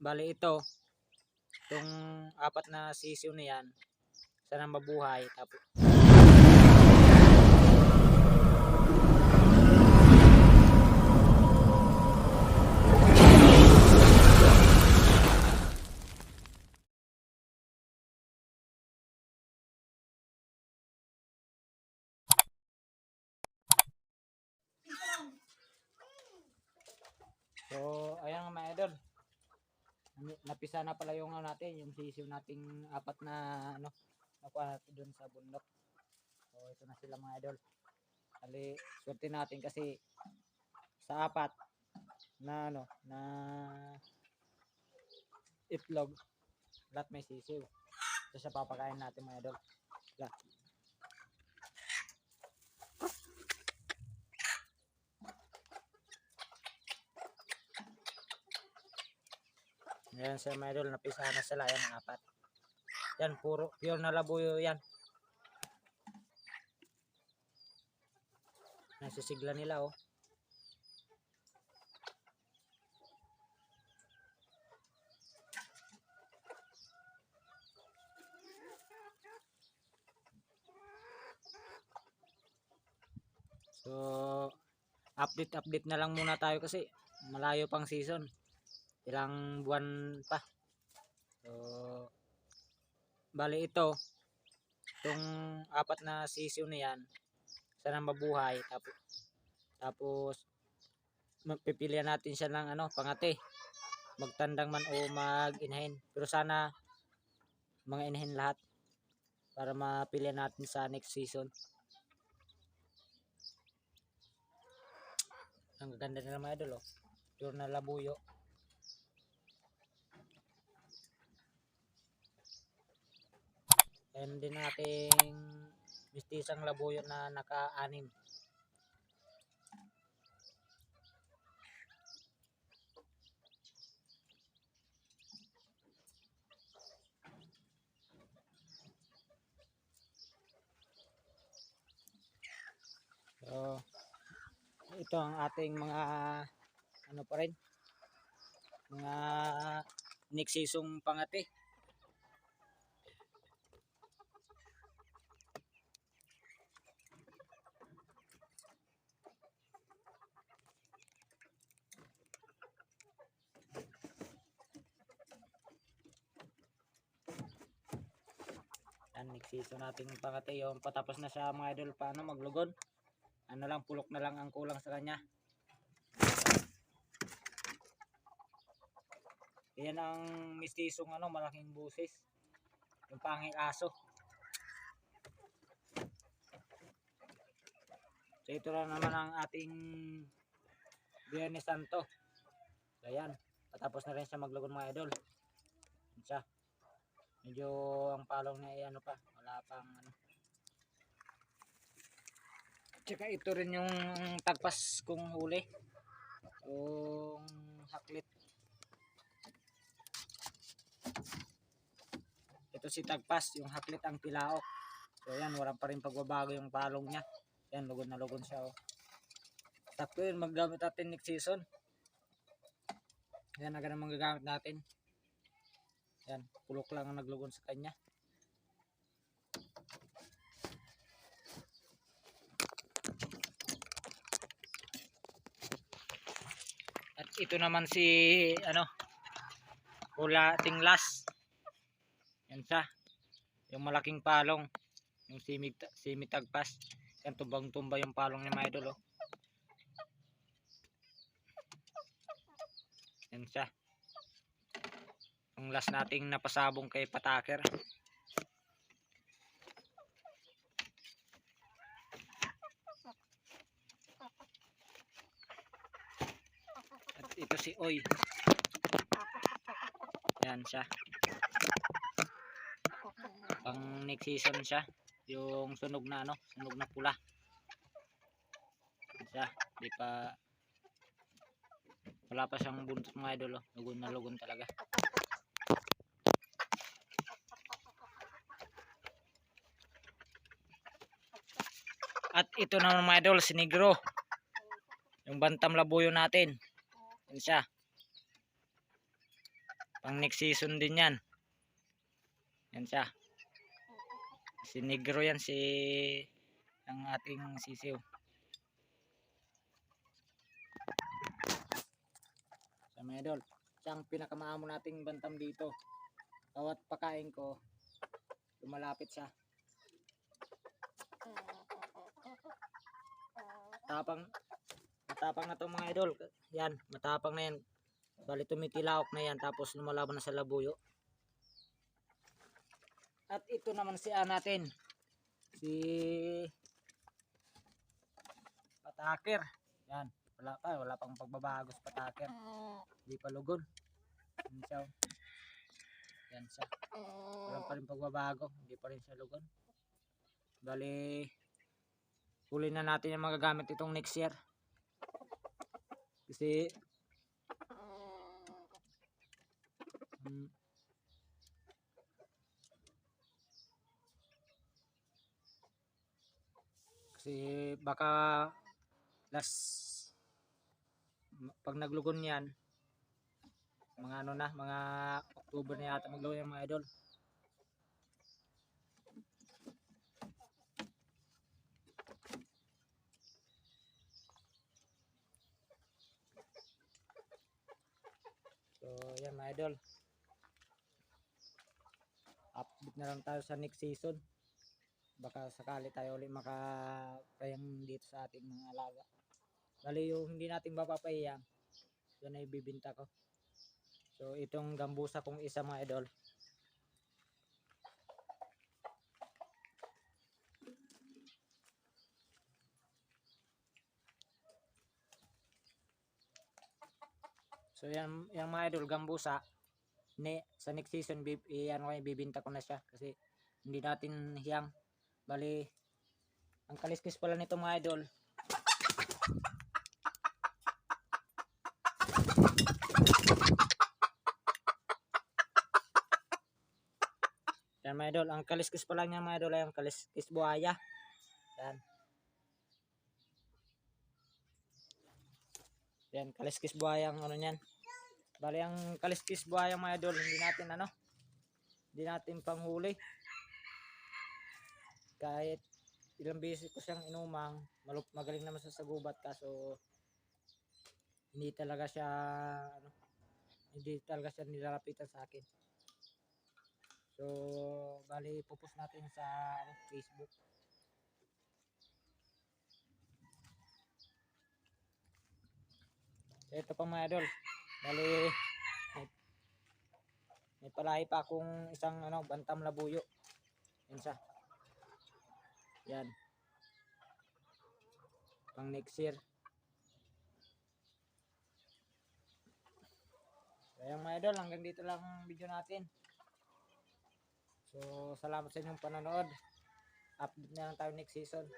Bali ito, itong apat na sisiw na yan, sana mabuhay. Tapos, so, ayan mga idol. Napisa na pala yung ano natin, yung sisiw nating apat na ano, nakuha natin doon sa bundok. So, ito na sila mga idol. Kali, swerte natin kasi sa apat na ano, na itlog, lahat may sisiw. Ito siya papakain natin mga idol. Sila. Ayan sa mga idol, napisa na sila. Ayan, ang apat. Yan, puro, pure na labuyo yan. Nasisigla nila, oh. So, update update na lang muna tayo kasi malayo pang season. Ilang buwan pa. So, bali ito, itong apat na sisiw na yan, sana mabuhay. Tapos, tapos magpipilian natin siya ng ano, pangate. Magtandang man o mag-inahin. Pero sana mga inahin lahat para mapilian natin sa next season. Ang ganda nila mga idol, oh. Pure na labuyo. And din nating mistisang labuyo na naka-anim. So, ito ang ating mga ano pa rin mga next season pangati. Yan, next season nating yung patapos na siya mga idol paano maglugod. Ano lang, pulok na lang ang kulang sa kanya. Yan ang mistisong ano, malaking busis. Yung panging aso. So ito lang naman ang ating Biyernes Santo. Ayan, patapos na rin siya maglugod mga idol. Yan siya. Medyo ang palong niya ay ano pa, wala pang ano. Tsaka ito rin yung tagpas kong huli. Yung haklit. Ito si tagpas, yung haklit ang tilaok. So yan, wala pa rin pagbabago yung palong niya. Yan, lugon na lugon siya. Oh. Sakto yun, maggamit natin next season. Yan, agad naman gagamit natin. Yan, pulok lang ang naglugon sa kanya. At ito naman si ano Hula Tinglas. Yan siya. Yung malaking palong. Yung simig, simitagpas. Yan tumbang-tumba yung palong ni mga idol. Oh. Yan siya. Yung last nating napasabong kay Pataker. At ito si Oy. Yan siya. Pang next season siya. Yung sunog na ano, sunog na pula. Yan siya. Di pa wala pa siyang buntot mga idol. Oh. Lugon na lugon talaga. At ito naman mga idol, si Negro. Yung bantam labuyo natin. Yan siya. Pang next season din yan. Yan siya. Si Negro yan, si ang ating sisiw. Sa mga idol, siya ang pinakamaamo nating bantam dito. Bawat pakain ko, lumalapit siya. Matapang, matapang na to mga idol. Yan, matapang na yan. Bali tumitilawak na yan tapos lumalaban na sa labuyo. At ito naman si ah, natin. Si Pataker. Yan. Wala pa. Wala pang pagbabago sa Pataker. Hindi pa lugon. Yan siya. oh. Yan siya. Wala pa rin pagbabago. Hindi pa rin siya lugon. Bali, huli na natin yung magagamit itong next year. Kasi, mm, kasi baka last pag naglugon yan mga ano na mga October na yata maglugon yung mga idol so yan mga idol. Update na lang tayo sa next season. Baka sakali tayo ulit makapayang dito sa ating mga alaga. Bali yung hindi natin mapapayang yun ay bibinta ko. So itong gambusa kong isa mga idol so yan, yan mga idol gambusa ne, sa next season bib, yan ko bibinta ko na siya kasi hindi natin hiyang. Bali ang kaliskis pala nito mga idol. Yan mga idol. Ang kaliskis pala niya mga idol ay ang kaliskis buhaya. Yan yan kaliskis buhaya ang ano niyan. Bali ang kaliskis buhaya mga idol hindi natin ano hindi natin panghuli. Kahit ilang beses ko siyang inumang malup magaling naman sa sagubat kaso hindi talaga siya ano hindi talaga siya nilalapitan sa akin. So bali pupus natin sa ano, Facebook ito pa mga idol bali may, may palahi pa akong isang ano bantam labuyo yan siya yan. Pang next year. So, ayan mga idol, hanggang dito lang ang video natin. So, salamat sa inyong panonood. Update na lang tayo next season.